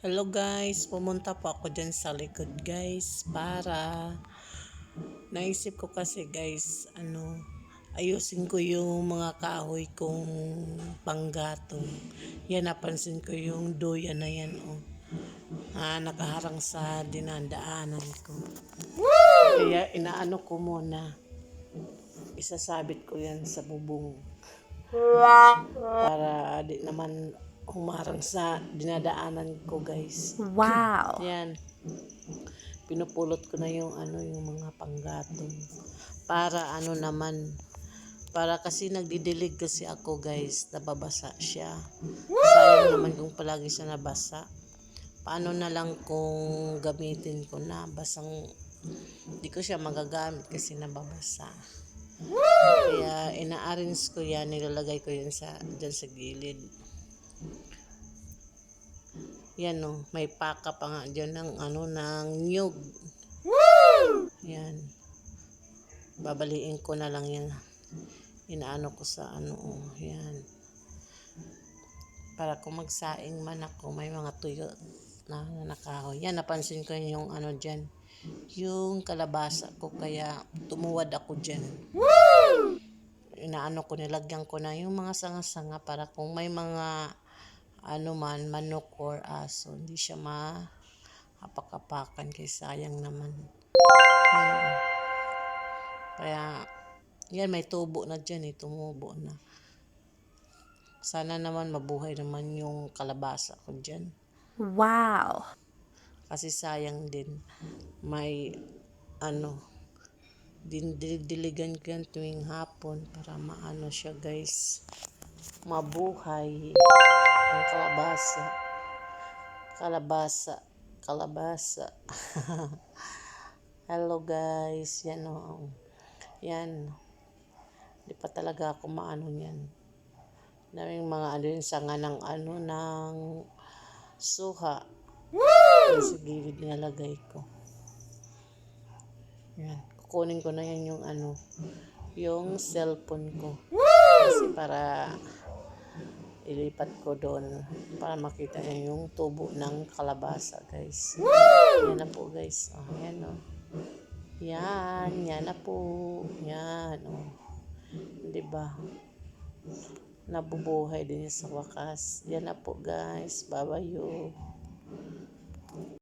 Hello guys, pumunta po ako dyan sa likod guys para naisip ko kasi guys, ano, ayusin ko yung mga kahoy kong panggatong. Yan, napansin ko yung doya na yan, oh. Ah, nakaharang sa dinadaanan ko. Kaya inaano ko muna. Isasabit ko yan sa bubong. Para di naman humarang sa dinadaanan ko guys. Wow. Yan. Pinupulot ko na yung ano yung mga panggatong. Para ano naman para kasi nagdidilig kasi ako guys, nababasa siya. Sayang naman kung palagi siya nabasa. Paano na lang kung gamitin ko na basang hindi ko siya magagamit kasi nababasa. Kaya ina-arrange ko yan, nilalagay ko yan sa, dyan sa gilid. Yan o, may paka pa nga dyan ng ano, ng nyug. Yan. Babaliin ko na lang yan. Inaano ko sa ano, oh, yan. Para kung magsaing man ako, may mga tuyo na, na nakahoy. Yan, napansin ko yung ano dyan. Yung kalabasa ko, kaya tumuwad ako dyan. Inaano ko, nilagyan ko na yung mga sanga-sanga para kung may mga ano man, manok or aso, hindi siya ma-apak-apakan kay sayang naman. Yan. Kaya, yan, may tubo na dyan eh, tumubo na. Sana naman mabuhay naman yung kalabasa ko dyan. Wow. Kasi sayang din. May, ano, dindiligan ko yan tuwing hapon para maano siya guys. Mabuhay. Ang kalabasa. Kalabasa. Kalabasa. Hello guys. Yan o. Yan. Di pa talaga ako maano yan. Daming mga ano yung sanga ng ano ng suha. Yan sa gilid nilalagay ko. Yan. Kukunin ko na yan yung ano, yung cellphone ko. Kasi para ilipat ko doon para makita niyo yung tubo ng kalabasa, guys. Yan na po, guys. Oh, yan oh. Yan, yan na po. Yan, oh. 'Di ba? Nabubuhay din sa wakas. Yan na po, guys. Babayo.